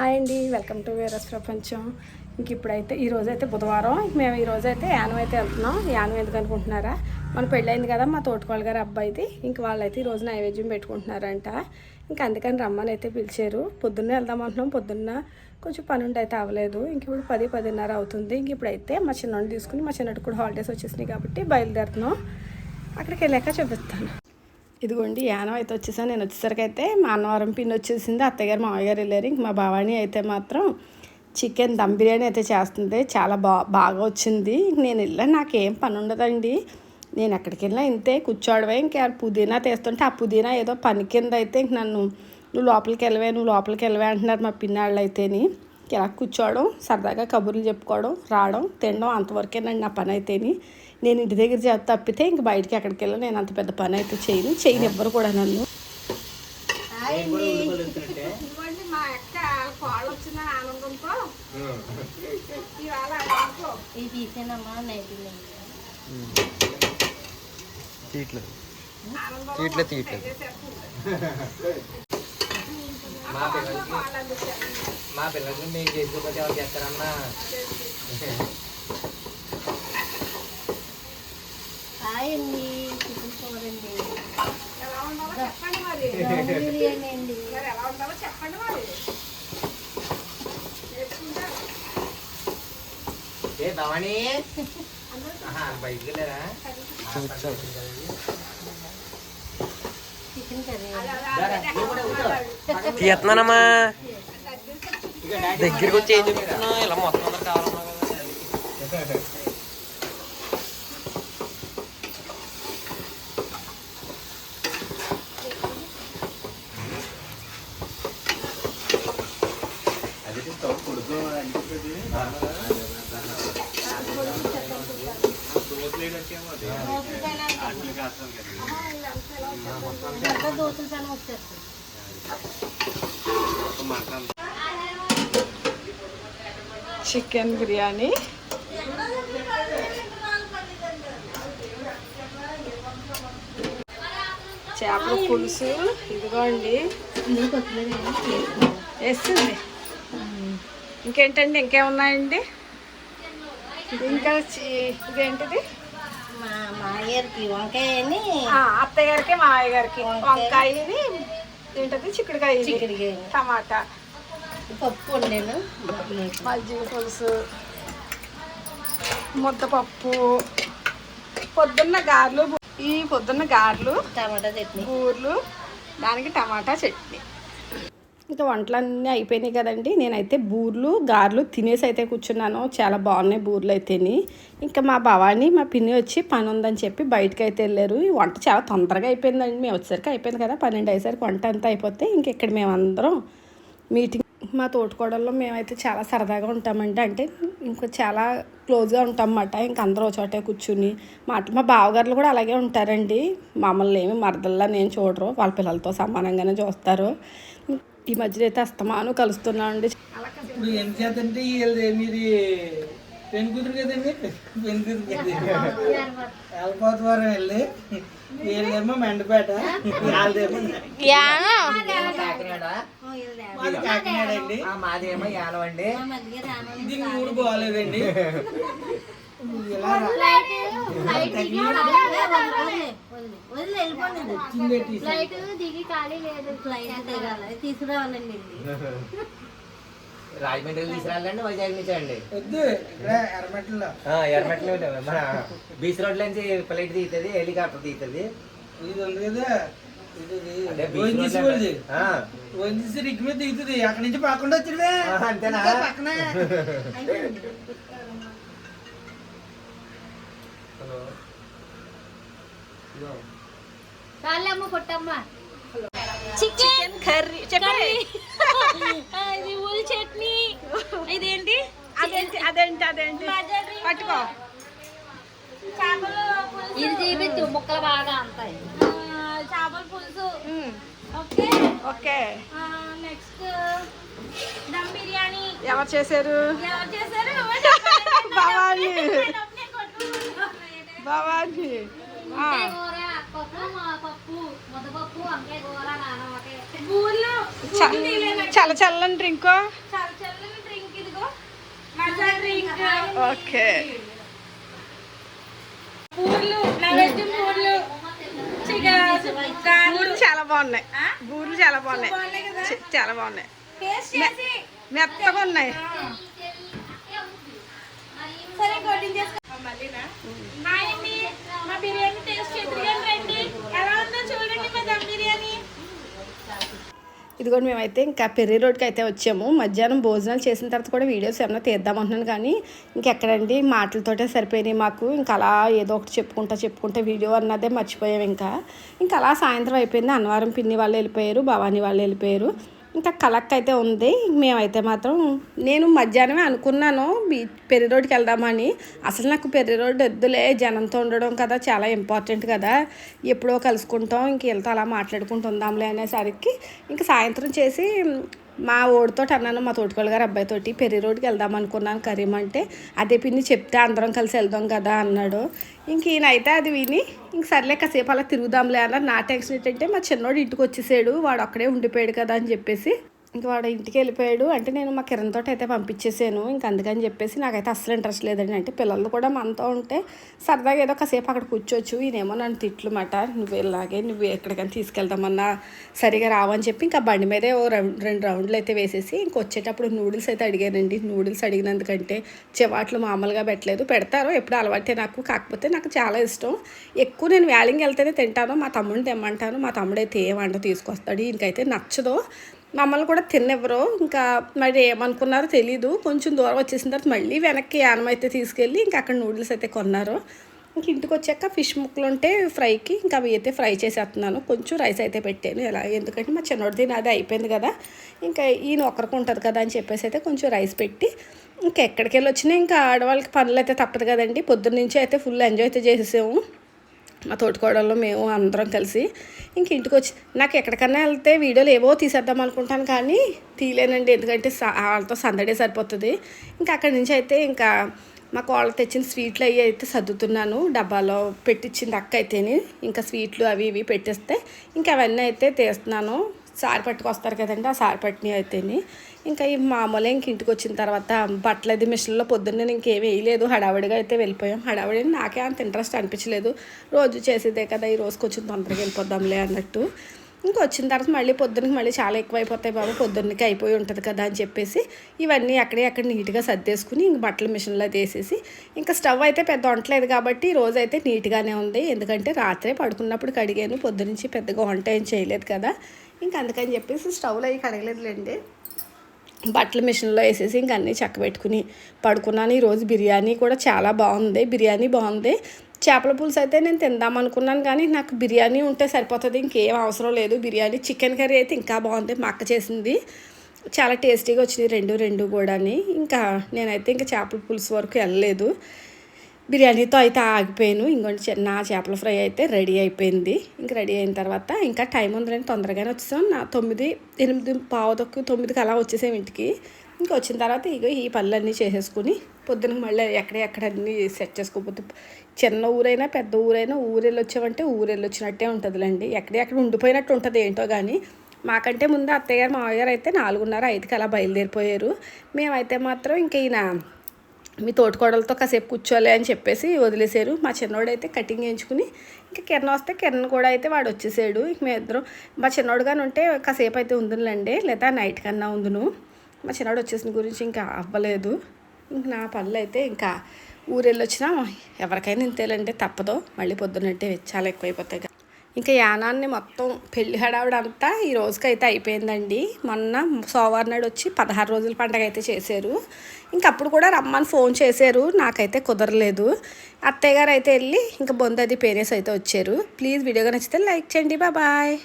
Hi అండి welcome to వేరస్ ప్రపంచం. ఇంక ఇప్పుడైతే ఈ అయితే బుధవారం. మేము ఈరోజు అయితే యానం అయితే వెళ్తున్నాం. యానం ఎందుకు అనుకుంటున్నారా? మన పెళ్ళైంది కదా మా తోటకోళ్ళ గారి అబ్బాయిది. ఇంక వాళ్ళైతే ఈ నైవేద్యం పెట్టుకుంటున్నారంట. ఇంక అందుకని రమ్మని అయితే పిలిచారు. పొద్దున్నే వెళ్దాం అంటున్నాం. పొద్దున్న కొంచెం పని అయితే అవ్వలేదు. ఇంక ఇప్పుడు పది పదిన్నర అవుతుంది. ఇంక ఇప్పుడైతే మా చిన్నోడిని తీసుకుని మా చిన్నటి కూడా హాలిడేస్ వచ్చేసినాయి కాబట్టి బయలుదేరుతున్నాం. అక్కడికి వెళ్ళాక చూపిస్తాను. ఇదిగోండి యానం అయితే వచ్చేసాను. నేను వచ్చేసరికి అయితే మా అన్నవరం పిన్ వచ్చేసింది. అత్తగారు మామయ్యగారు వెళ్ళారు. ఇంక మా భవాని అయితే మాత్రం చికెన్ దమ్ బిర్యానీ అయితే చేస్తుంది. చాలా బా బాగా వచ్చింది. నేను వెళ్ళాను నాకేం పని ఉండదండి. నేను ఎక్కడికి వెళ్ళినా ఇంతే కూర్చోడమే. ఇంకా పుదీనా తీస్తుంటే ఆ పుదీనా ఏదో పని కింద అయితే ఇంక నన్ను నువ్వు లోపలికి వెళ్ళవే నువ్వు లోపలికి వెళ్ళవే అంటున్నారు మా పిన్నాళ్ళు అయితేని. ఇలా కూర్చోవడం సరదాగా కబుర్లు చెప్పుకోవడం రావడం తినడం అంతవరకేనండి నా పని అయితేని. నేను ఇంటి దగ్గర చేత తప్పితే ఇంక బయటికి ఎక్కడికి వెళ్ళి నేను అంత పెద్ద పని అయితే చేయను. చేయను ఎవ్వరు కూడా నన్ను. మా అక్క కాళ్ళు వచ్చిన ఆనందంతో ఇవాళ ఇది తీసేనమ్మా నైట్ తీయట్లేదు తీయట్లేదు తీయట్లేదు మా పిల్లలకి మా పిల్లలకి మేము ఎవరు చేస్తారమ్మా? హాయ్ అండి. చికెన్ ఎలా ఉండాలో చెప్పండి మరి బిర్యానీ అండి. మరి. ఎలా ఉండాలో చెప్పండి మరి. ఏ భవాని బయటికి వెళ్ళారా చికెన్ కర్రీ. తీస్తున్నానమ్మా. దగ్గరికి వచ్చి ఏం చెప్తున్నా ఇలా మొత్తం అందరు కావాలన్నా చికెన్ బిర్యానీ. చేపల పులుసు. ఇదిగోండి. ఇది వేస్తుంది. ఇంకేంటండి? ఇంకేమున్నాయండి? ఇంకా చి- ఇదేంటిది? మాయగారికి వంకాయని. అత్తయ్య గారికి మామయ్య గారికి వంకాయ. వంకాయని ఏంటది? చిక్కుడుకాయ చిక్కుడుకాయ. టమాటా. పప్పు వండాను. మజ్జిగ పులుసు. ముద్దపప్పు పొద్దున్న గారెలు ఈ పొద్దున్న గారెలు టమాటా చట్నీ. బూర్లు దానికి టమాటా చట్నీ. ఇంకా వంటలన్నీ అయిపోయినాయి కదండి. నేనైతే బూర్లు గారెలు తినేసి అయితే కూర్చున్నాను. చాలా బాగున్నాయి బూర్లు అయితేని. ఇంకా మా భవాని మా పిన్ని వచ్చి పని ఉందని చెప్పి బయటకు అయితే వెళ్ళారు. ఈ వంట చాలా తొందరగా అయిపోయిందండి. మేము వచ్చేసరికి అయిపోయింది కదా పన్నెండు అయ్యేసరికి వంట అంతా అయిపోతే ఇంక ఇక్కడ మేమందరం మీటింగ్ మా తోటకోడల్లో మేమైతే చాలా సరదాగా ఉంటామండి. అంటే ఇంకా చాలా క్లోజ్గా ఉంటాం అన్నమాట ఇంక అందరూ ఒక చోటే కూర్చుని మా మా బావగారులు కూడా అలాగే ఉంటారండి. మమ్మల్ని ఏమి మరదల్లా నేను చూడరు. వాళ్ళ పిల్లలతో సమానంగానే చూస్తారు. ఈ మధ్యలో అయితే అస్తమాను ఇప్పుడు మీది పెన్ కూతురు కదండి? వెళ్ళి వీళ్ళేమో మెండపేట కాకినాడ మాది కాకినాడ అండి. ఆ, మాదేమో అండి బాగాలేదండి ఇలా ఫ్లైట్ దిగి ఖాళీ లేదు. ఫ్లైట్ దిగాలి తీసుకురావాలండి రాజమండ్రి తీసుకురాలండి వైజాగ్ నుంచి అండి ఎర్రమెట్లో మన బీచ్ రోడ్ నుంచి ఫ్లైట్ తీస్తుంది హెలికాప్టర్ తీస్తుంది దిగుతుంది. అక్కడి నుంచి పక్కన వచ్చినవే ఆ, అంతేనా? పక్కనే. కాళ్ళమ్మ కొట్టమ్మ చికెన్ కర్రీ. చెప్పండి. ఇది ఉల్ చట్నీ. ఇదేంటి? అదేంటి? అదేంటి? అదేంటి? పట్టుకో. చేపలు ఇది ముక్కలు బాగా అంతాయి. చేపల పులుసు. Okay. Okay. Next dum biryani. ఎవరు చేశారు? ఎవరు చేశారు? భవాని. భవాని. చల్ల చల్లని డ్రింక్? ఓకే. బూర్లు చాలా బాగున్నాయి. బూర్లు చాలా బాగున్నాయి. చాలా బాగున్నాయి. మెత్తగా ఉన్నాయి సరే కోటింగ్ చేసుకో హాయ్ అండి మా బిర్యానీ టేస్ట్ చేద్దరు రండి ఎలా ఉందో చూడండి మా దమ్ బిర్యానీ ఇదిగోండి మేమైతే ఇంకా పెర్రి రోడ్కి అయితే వచ్చాము. మధ్యాహ్నం భోజనాలు చేసిన తర్వాత కూడా వీడియోస్ ఏమైనా తీద్దామంటున్నాను కానీ ఇంకెక్కడండి మాటలతోటే సరిపోయినాయి మాకు. ఇంకా అలా ఏదో ఒకటి చెప్పుకుంటా చెప్పుకుంటా వీడియో అన్నదే మర్చిపోయాం ఇంకా. ఇంకా అలా సాయంత్రం అయిపోయింది. అన్నవరం పిన్ని వాళ్ళు వెళ్ళిపోయారు భవానీ వాళ్ళు వెళ్ళిపోయారు. ఇంకా కలక్ అయితే ఉంది. మేమైతే మాత్రం నేను మధ్యాహ్నమే అనుకున్నాను బీచ్ పెర్రి రోడ్కి వెళ్దామని. అసలు నాకు పెర్రి రోడ్ వద్దులే జనంతో ఉండడం కదా చాలా ఇంపార్టెంట్ కదా. ఎప్పుడో కలుసుకుంటాం ఇంక వెళ్తా అలా మాట్లాడుకుంటుందాంలే అనేసరికి ఇంకా సాయంత్రం చేసి మా ఓడితో అన్నాను మా తోటికోళ్ళ గారు అబ్బాయితోటి పెరి రోడ్కి వెళ్దాం అనుకున్నాను. కరీం అంటే అదే పిన్ని చెప్తే అందరం కలిసి వెళ్దాం కదా అన్నాడు. ఇంక ఈయనైతే అయితే అది విని ఇంక సర్లే కాసేపు అలా తిరుగుదాంలే అన్నారు నా టెన్షన్ ఏంటంటే మా చిన్నోడు ఇంటికి వచ్చేసాడు వాడు అక్కడే ఉండిపోయాడు కదా అని చెప్పేసి ఇంక వాడు ఇంటికి వెళ్ళిపోయాడు. అంటే నేను మా కిరణ్ తోటి అయితే పంపించేసాను. ఇంక అందుకని చెప్పేసి నాకైతే అస్సలు ఇంట్రెస్ట్ లేదండి. అంటే పిల్లలు కూడా మనతో ఉంటే సరదాగా ఏదో కాసేపు అక్కడ కూర్చోవచ్చు. ఈయనేమో నన్ను తిట్లు మాట నువ్వు ఇలాగే నువ్వు ఎక్కడికైనా తీసుకెళ్దామన్నా సరిగా రావని చెప్పి ఇంకా బండి మీదే ఓ రౌండ్ రెండు రౌండ్లు అయితే వేసేసి ఇంక వచ్చేటప్పుడు నూడిల్స్ అయితే అడిగానండి. నూడిల్స్ అడిగినందుకంటే చెవాట్లు మామూలుగా పెట్టలేదు. పెడతారు. ఎప్పుడు అలవాటే నాకు. కాకపోతే నాకు చాలా ఇష్టం. ఎక్కువ నేను వ్యాలింగ్ వెళ్తేనే తింటాను. మా తమ్ముడిని తెమ్మంటాను. మా తమ్ముడైతే ఏ వంట తీసుకొస్తాడు? ఇంకైతే నచ్చదు. మమ్మల్ని కూడా తిన్నెవరు ఇంకా మరి ఏమనుకున్నారో తెలీదు. కొంచెం దూరం వచ్చేసిన తర్వాత మళ్ళీ వెనక్కి యానం అయితే తీసుకెళ్ళి ఇంకా అక్కడ నూడిల్స్ అయితే కొన్నారు. ఇంక ఇంటికి వచ్చాక ఫిష్ ముక్కలు ఉంటే ఫ్రైకి ఇంకా అవి అయితే ఫ్రై చేసేస్తున్నాను. కొంచెం రైస్ అయితే పెట్టాను. ఎలా? ఎందుకంటే మా చిన్నోడిది నాది అయిపోయింది కదా. ఇంకా ఈయన ఒకరికి ఉంటుంది కదా అని చెప్పేసి అయితే కొంచెం రైస్ పెట్టి ఇంకా ఎక్కడికి వెళ్ళి వచ్చినా ఇంకా ఆడవాళ్ళకి పనులు అయితే తప్పదు కదండి. పొద్దున్న నుంచి అయితే ఫుల్ ఎంజాయ్ అయితే చేసేసాము. మా తోటికోడళ్ళు మేము అందరం కలిసి ఇంక ఇంటికి వచ్చి నాకు ఎక్కడికన్నా వెళ్తే వీడియోలు ఏవో తీసేద్దాం అనుకుంటాను కానీ తీయలేనండి. ఎందుకంటే స- వాళ్ళతో సందడే సరిపోతుంది. ఇంకా అక్కడి నుంచి అయితే ఇంకా మా కోళ్ళ తెచ్చిన స్వీట్లు అవి అయితే సర్దుతున్నాను. డబ్బాలో పెట్టించింది అక్క అయితేనే. ఇంకా స్వీట్లు అవి ఇవి పెట్టేస్తే ఇంకా అవన్నీ అయితే తీస్తున్నాను. సారి పట్టుకొస్తారు కదండి ఆ సారి పట్టినవి అయితేని. ఇంకా ఈ మామూలే ఇంక ఇంటికి వచ్చిన తర్వాత బట్టలు అది మిషన్లో పొద్దున్నే ఇంకేం వేయలేదు హడావిడిగా అయితే వెళ్ళిపోయాం. హడావిడి నాకే అంత ఇంట్రెస్ట్ అనిపించలేదు. రోజు చేసేదే కదా ఈ రోజు కొంచెం తొందరగా వెళ్ళిపోదాంలే అన్నట్టు. ఇంకా వచ్చిన తర్వాత మళ్ళీ పొద్దున్నకి మళ్ళీ చాలా ఎక్కువ అయిపోతాయి బాబు పొద్దున్నకి అయిపోయి ఉంటుంది కదా అని చెప్పేసి ఇవన్నీ అక్కడే అక్కడ నీట్గా సర్దేసుకుని ఇంక బట్టల మిషన్లో తీసేసి ఇంకా స్టవ్ అయితే పెద్ద వంటలేదు కాబట్టి ఈ రోజు అయితే నీట్గానే ఉంది. ఎందుకంటే రాత్రే పడుకున్నప్పుడు కడిగాను పొద్దునుంచి పెద్దగా వంట ఏం చేయలేదు కదా. ఇంకా అందుకని చెప్పేసి స్టవ్లో అవి కడగలేదులేండి బట్టల మిషన్లో వేసేసి ఇంక అన్నీ చక్క పెట్టుకుని పడుకున్నాను. ఈరోజు బిర్యానీ కూడా చాలా బాగుంది. బిర్యానీ బాగుంది. చేపల పులుసు అయితే నేను తిందాం అనుకున్నాను కానీ నాకు బిర్యానీ ఉంటే సరిపోతుంది. ఇంకేం అవసరం లేదు. బిర్యానీ చికెన్ కర్రీ అయితే ఇంకా బాగుంది. మా అక్క చేసింది. చాలా టేస్టీగా వచ్చినాయి. రెండు రెండు కూడాని. ఇంకా నేనైతే ఇంకా చేపల పులుసు వరకు వెళ్ళలేదు. బిర్యానీతో అయితే ఆగిపోయాను. ఇంకొంచెం చిన్న చేపల ఫ్రై అయితే రెడీ అయిపోయింది. ఇంక రెడీ అయిన తర్వాత ఇంకా టైం ఉందని తొందరగానే వచ్చేసాం. నా తొమ్మిది ఎనిమిది పావుదొక్కు తొమ్మిదికి అలా వచ్చేసాం ఇంటికి. ఇంకా వచ్చిన తర్వాత ఇక ఈ పనులన్నీ చేసేసుకుని పొద్దున మళ్ళీ ఎక్కడ ఎక్కడ సెట్ చేసుకోకపోతే చిన్న ఊరైనా పెద్ద ఊరైనా ఊరెళ్ళి వచ్చామంటే ఊరెళ్ళి వచ్చినట్టే ఉంటుందిలేండి ఎక్కడెక్కడ ఉండిపోయినట్టు ఉంటుంది ఏంటో కానీ మాకంటే ముందు అత్తయ్య గారు మామయ్య గారు అయితే నాలుగున్నర ఐదుకి అలా బయలుదేరిపోయారు. మేమైతే మాత్రం ఇంక ఈయన మీ తోటికోడలతో కాసేపు కూర్చోలే అని చెప్పేసి వదిలేశారు. మా చిన్నోడైతే కటింగ్ చేయించుకుని ఇంకా కిరణ్ వస్తే కిరణ్ కూడా అయితే వాడు వచ్చేసాడు. ఇంక మేము ఇద్దరు మా చిన్నోడుగానే ఉంటే కాసేపు అయితే ఉందిలేండి లేదా నైట్ కన్నా ఉందును. మా చిన్నోడు వచ్చేసిన గురించి ఇంకా అవ్వలేదు. ఇంక నా పనులు అయితే ఇంకా ఊరెళ్ళొచ్చినా ఎవరికైనా ఇంతేలంటే తప్పదు. మళ్ళీ పొద్దునంటే చాలా ఎక్కువైపోతాయి కదా. ఇంకా యానాన్ని మొత్తం పెళ్ళి హడావిడంతా ఈ రోజుకైతే అయిపోయిందండి. మొన్న సోమవారం నాడు వచ్చి పదహారు రోజుల పండగ అయితే చేశారు. ఇంక అప్పుడు కూడా రమ్మని ఫోన్ చేశారు. నాకైతే కుదరలేదు. అత్తయ్య గారు అయితే వెళ్ళి ఇంకా బొందది పేరెస్ అయితే వచ్చారు. ప్లీజ్ వీడియోగా నచ్చితే లైక్ చేయండి. బాయ్.